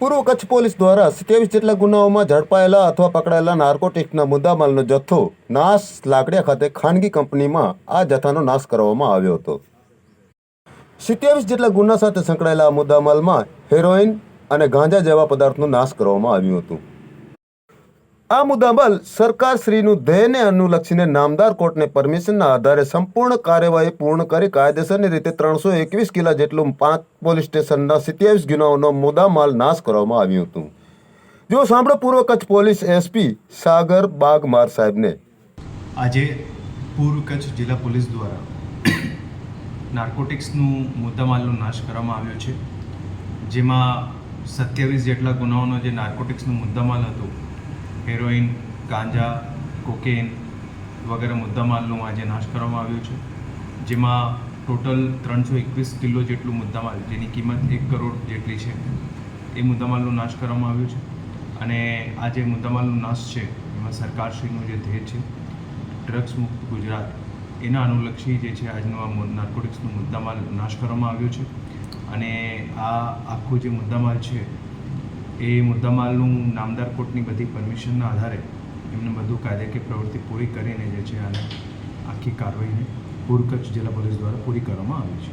પૂર્વ કચ્છ પોલીસ દ્વારા સત્યાવીસ જેટલા ગુનાઓમાં ઝડપાયેલા અથવા પકડાયેલા નાર્કોટિક્સના મુદ્દામાલનો જથ્થો નાશ લાકડિયા ખાતે ખાનગી કંપનીમાં આ જથ્થાનો નાશ કરવામાં આવ્યો હતો. સત્યાવીસ જેટલા ગુના સાથે સંકળાયેલા મુદ્દામાલમાં હેરોઇન અને ગાંજા જેવા પદાર્થનો નાશ કરવામાં આવ્યું હતું. આ મુદ્દામાલ સરકારશ્રીનું ધ્યેયને અનુલક્ષીને નામદાર કોર્ટને પરમિશનના આધારે સંપૂર્ણ કાર્યવાહી પૂર્ણ કરી કાયદેસરની રીતે ત્રણસો એકવીસ કિલા જેટલું પાંચ પોલીસ સ્ટેશનના સિત્યાવીસ ગુનાઓનો મુદ્દામાલ નાશ કરવામાં આવ્યું હતું. જો સાંભળો પૂર્વ કચ્છ પોલીસ એસપી સાગર બાગમાર સાહેબને. આજે પૂર્વ કચ્છ જિલ્લા પોલીસ દ્વારા નાર્કોટિક્સનું મુદ્દામાલનો નાશ કરવામાં આવ્યો છે. જેમાં સત્યાવીસ જેટલા ગુનાઓનો જે નાર્કોટિક્સનું મુદ્દામાલ હતું હેરોઇન ગાંજા કોકેન વગેરે મુદ્દામાલનું આજે નાશ કરવામાં આવ્યો છે. જેમાં ટોટલ ત્રણસો એકવીસ કિલો જેટલું મુદ્દામાલ, જેની કિંમત એક કરોડ જેટલી છે, એ મુદ્દામાલનો નાશ કરવામાં આવ્યો છે. અને આ જે મુદ્દામાલનો નાશ છે, એમાં સરકારશ્રીનું જે ધ્યેય છે, ડ્રગ્સ મુક્ત ગુજરાત, એના અનુલક્ષી જે છે, આજનો આ નાર્કોટિક્સનો મુદ્દામાલ નાશ કરવામાં આવ્યો છે. અને આ આખો જે મુદ્દામાલ છે એ મુદ્દામાલનું નામદાર કોર્ટની બધી પરમિશનના આધારે એમને બધું કાયદાકીય પ્રવૃત્તિ પૂરી કરીને જે છે આને આખી કાર્યવાહીને પૂર્વ કચ્છ જિલ્લા પોલીસ દ્વારા પૂરી કરવામાં આવી છે.